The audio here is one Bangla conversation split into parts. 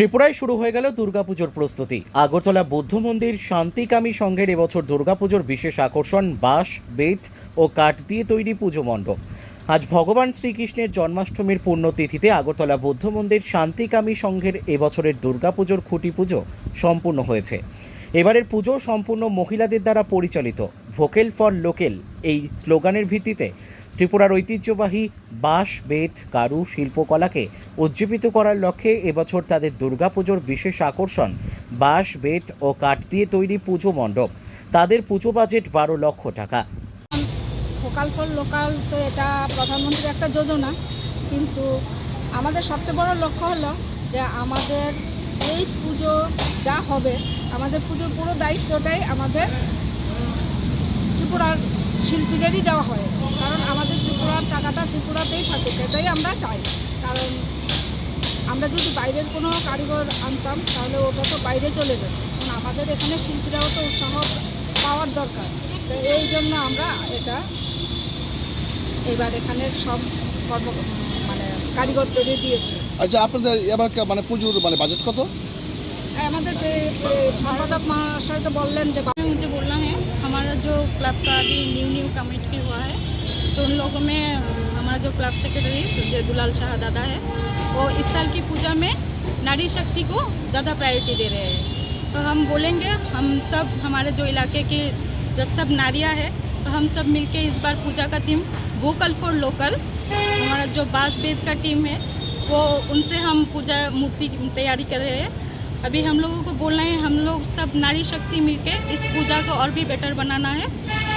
ত্রিপুরায় শুরু হয়ে গেল দুর্গাপুজোর প্রস্তুতি। আগরতলা বৌদ্ধ মন্দির শান্তিকামী সংঘের এবছর দুর্গাপুজোর বিশেষ আকর্ষণ বাঁশ, বেত ও কাঠ দিয়ে তৈরি পুজো মণ্ডপ। আজ ভগবান শ্রীকৃষ্ণের জন্মাষ্টমীর পুণ্যতিথিতে আগরতলা বৌদ্ধ মন্দির শান্তিকামী সংঘের এবছরের দুর্গাপুজোর খুঁটি পুজো সম্পূর্ণ হয়েছে। এবারের পুজো সম্পূর্ণ মহিলাদের দ্বারা পরিচালিত। ভোকেল ফর লোকেল এই স্লোগানের ভিত্তিতে ত্রিপুরার ঐতিহ্যবাহী বাঁশ, বেত, কারু শিল্পকলাকে উজ্জীবিত করার লক্ষ্যে এবছর তাদের দুর্গাপুজোর বিশেষ আকর্ষণ বাঁশ, বেত ও কাঠ দিয়ে তৈরি পুজো মণ্ডপ। তাদের পুজো বাজেট বারো লক্ষ টাকা। ভোকাল ফর লোকাল তো এটা প্রধানমন্ত্রীর একটা যোজনা, কিন্তু আমাদের সবচেয়ে বড় লক্ষ্য হলো যে আমাদের এই পুজো যা হবে, আমাদের পুজোর পুরো দায়িত্বটাই আমাদের ত্রিপুরার শিল্পীদেরই দেওয়া হয়েছে। কারণ আমাদের ত্রিপুরার টাকাটা ত্রিপুরাতেই থাকে সেটাই আমরা চাই। কারণ আমরা যদি বাইরের কোনো কারিগর আনতাম তাহলে ওটা তো বাইরে চলে যেত। কারণ আমাদের এখানে শিল্পীরাও তো উৎসাহ পাওয়ার দরকার। তো এই জন্য আমরা এটা এবার এখানে সব কর্ম মানে কারিগর তৈরি দিয়েছে। আচ্ছা আপনাদের এবার মানে পুজোর মানে বাজেট কত? আমাদের সম্পাদক মহাশয় তো বললেন যে হচ্ছে বললাম जो क्लब का अभी न्यू न्यू कमिटी हुआ है तो उन लोगों में हमारा जो क्लब सेक्रेटरी दुलाल शाह दादा है, वो इस साल की पूजा में नारी शक्ति को ज़्यादा प्रायोरिटी दे रहे हैं। तो हम बोलेंगे, हम सब, हमारे जो इलाके के जब सब नारियाँ हैं तो हम सब मिलके इस बार पूजा का थीम वोकल फॉर लोकल हमारा जो बास बेद का टीम है, वो, उनसे हम पूजा, मूर्ति तैयारी कर रहे हैं। अभी हम लोगों को बोलना है हम लोग सब नारी शक्ति मिलके इस पूजा को और भी बेटर बनाना है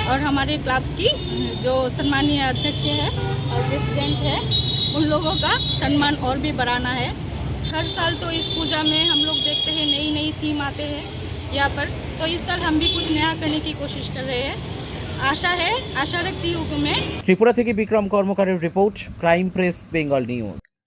और हमारे क्लब की जो सम्मानीय अध्यक्ष है और प्रेसिडेंट है उन लोगों का सम्मान और भी बढ़ाना है हर साल तो इस पूजा में हम लोग देखते हैं नई नई थीम आते हैं यहाँ पर तो इस साल हम भी कुछ नया करने की कोशिश कर रहे हैं आशा है आशा रखती हूँ कि मैं ত্রিপুরা থেকে Vikram কর্মকারের report crime press Bengal news